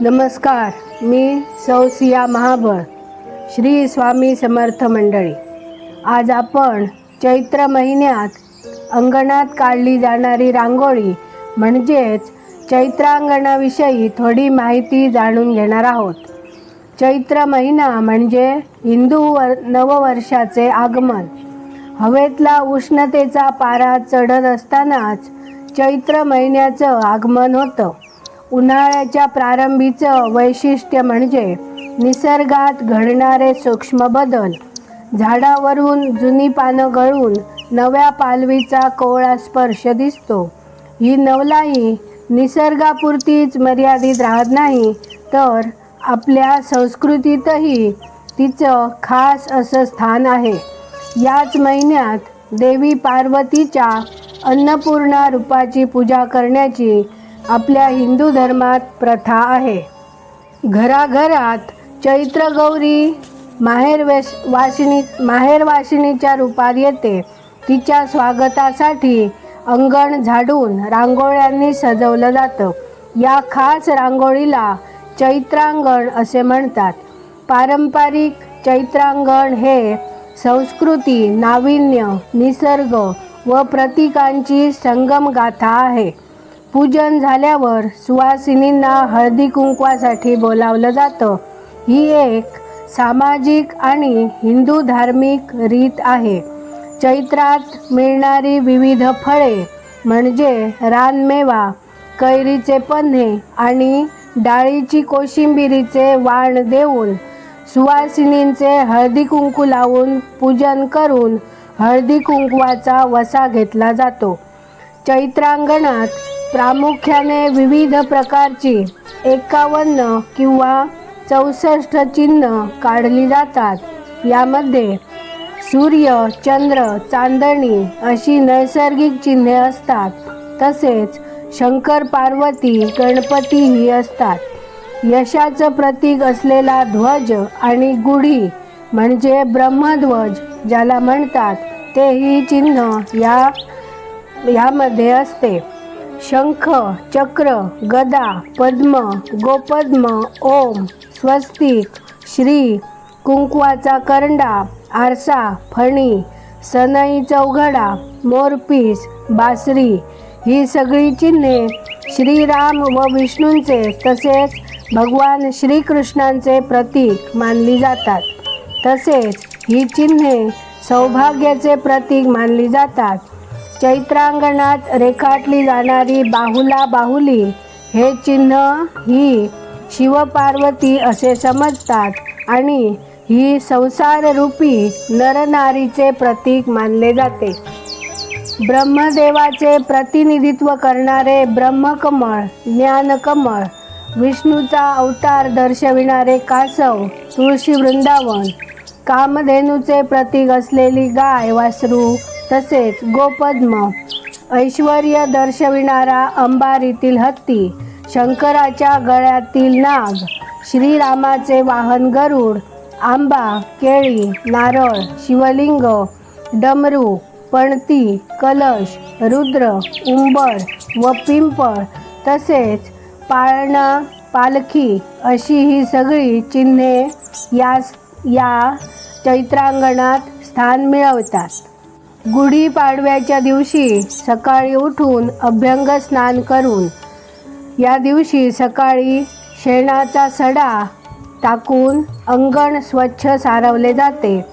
नमस्कार मी सौसिया महाबळ श्री स्वामी समर्थ मंडळी. आज आपण चैत्र महिन्यात अंगणात काढली जाणारी रांगोळी म्हणजेच चैत्रांगणाविषयी थोडी माहिती जाणून घेणार आहोत. चैत्र महिना म्हणजे हिंदू वर नववर्षाचे आगमन. हवेतला उष्णतेचा पारा चढत असतानाच चैत्र महिन्याचं आगमन होतं. उन्हाळ्याच्या प्रारंभीचं वैशिष्ट्य म्हणजे निसर्गात घडणारे सूक्ष्म बदल. झाडावरून जुनी पानं गळून नव्या पालवीचा कोवळा स्पर्श दिसतो. ही नवलाई निसर्गापुरतीच मर्यादित राहत नाही तर आपल्या संस्कृतीतही तिचं खास असं स्थान आहे. याच महिन्यात देवी पार्वतीच्या अन्नपूर्णा रूपाची पूजा करण्याची आपल्या हिंदू धर्मात प्रथा आहे. घराघरात चैत्र गौरी माहेर वेश वाशिनी माहेर वाशिनीच्या रूपात येते. तिच्या स्वागतासाठी अंगण झाडून रांगोळ्यांनी सजवलं जातं. या खास रांगोळीला चैत्रांगण असे म्हणतात. पारंपरिक चैत्रांगण हे संस्कृती नाविन्य निसर्ग व प्रतीकांची संगमगाथा आहे. पूजन झाल्यावर सुवासिनींना हळदी कुंकवासाठी बोलावलं जातं. ही एक सामाजिक आणि हिंदू धार्मिक रीत आहे. चैत्रात मिळणारी विविध फळे म्हणजे रानमेवा कैरीचे पन्हे आणि डाळीची कोशिंबिरीचे वाण देऊन सुवासिनींचे हळदी कुंकू लावून पूजन करून हळदी कुंकवाचा वसा घेतला जातो. चैत्रांगणात प्रामुख्याने विविध प्रकारची एकावन्न किंवा चौसष्ट चिन्ह काढली जातात. यामध्ये सूर्य चंद्र चांदणी अशी नैसर्गिक चिन्हे असतात. तसेच शंकर पार्वती गणपतीही असतात. यशाचं प्रतीक असलेला ध्वज आणि गुढी म्हणजे ब्रह्मध्वज ज्याला म्हणतात तेही चिन्ह या यामध्ये असते. शंख चक्र गदा पद्म गोपद्म ओम स्वस्तिक श्री कुंकवाचा करंडा आरसा फणी सनई चौघडा मोरपीस बासरी ही सगळी चिन्हे श्रीराम व विष्णूंचे तसेच भगवान श्रीकृष्णांचे प्रतीक मानली जातात. तसेच ही चिन्हे सौभाग्याचे प्रतीक मानली जातात. चैत्रांगणात रेखाटली जाणारी बाहुला बाहुली हे चिन्ह ही शिवपार्वती असे समजतात आणि ही संसाररूपी नरनारीचे प्रतीक मानले जाते. ब्रह्मदेवाचे प्रतिनिधित्व करणारे ब्रह्मकमळ ज्ञानकमळ विष्णूचा अवतार दर्शविणारे कासव तुळशी वृंदावन कामधेनूचे प्रतीक असलेली गाय वासरू तसेच गोपद्म ऐश्वर्य दर्शविणारा अंबारीतील हत्ती शंकराच्या गळ्यातील नाग श्रीरामाचे वाहन गरुड आंबा केळी नारळ शिवलिंग डमरू पणती कलश रुद्र उंबर व पिंपळ तसेच पाळणा पालखी अशी ही सगळी चिन्हे या या चैत्रांगणात स्थान मिळवतात. गुढीपाडव्याच्या दिवशी सकाळी उठून अभ्यंग स्नान करून या दिवशी सकाळी शेणाचा सडा टाकून अंगण स्वच्छ सारवले जाते.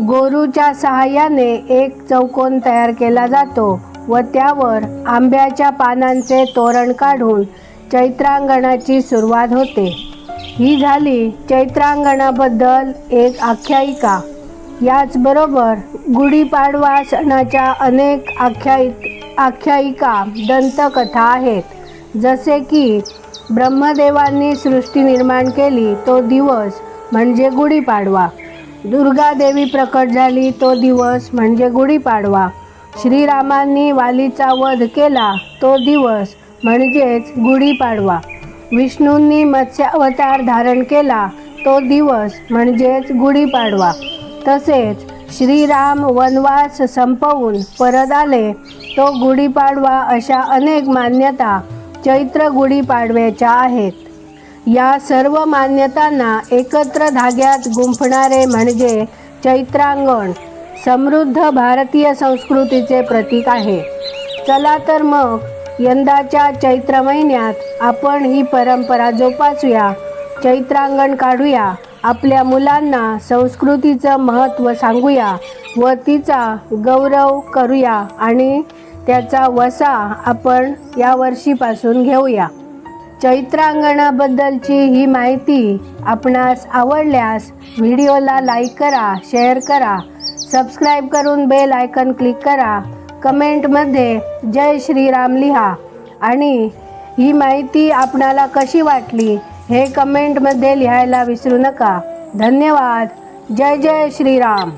गोरूच्या सहाय्याने एक चौकोन तयार केला जातो व त्यावर आंब्याच्या पानांचे तोरण काढून चैत्रांगणाची सुरुवात होते. ही झाली चैत्रांगणाबद्दल एक आख्यायिका. याचबरोबर गुढीपाडवा सणाच्या अनेक आख्यायि आख्यायिका दंतकथा आहेत. जसे की ब्रह्मदेवांनी सृष्टी निर्माण केली तो दिवस म्हणजे गुढीपाडवा. दुर्गा देवी प्रकट झाली तो दिवस म्हणजे गुढीपाडवा. श्रीरामांनी वालीचा वध केला तो दिवस म्हणजेच गुढीपाडवा. विष्णूंनी मत्स्यावतार धारण केला तो दिवस म्हणजेच गुढीपाडवा. तसेच श्रीराम वनवास संपवून परत आले तो गुढीपाडवा अशा अनेक मान्यता चैत्र गुढीपाडव्याच्या आहेत. या सर्व मान्यतांना एकत्र धाग्यात गुंफणारे म्हणजे चैत्रांगण समृद्ध भारतीय संस्कृतीचे प्रतीक आहे. चला तर मग यंदाच्या चैत्र महिन्यात आपण ही परंपरा जोपासूया चैत्रांगण काढूया आपल्या मुलांना संस्कृतीचं महत्त्व सांगूया व तिचा गौरव करूया आणि त्याचा वसा आपण या वर्षीपासून घेऊया. चैत्रांगणाबद्दलची ही माहिती आपणास आवडल्यास व्हिडिओला लाईक करा शेअर करा सबस्क्राईब करून बेल आयकन क्लिक करा कमेंटमध्ये जय श्रीराम लिहा आणि ही माहिती आपणाला कशी वाटली हे कमेंटमध्ये लिहायला विसरू नका. धन्यवाद. जय जय श्रीराम.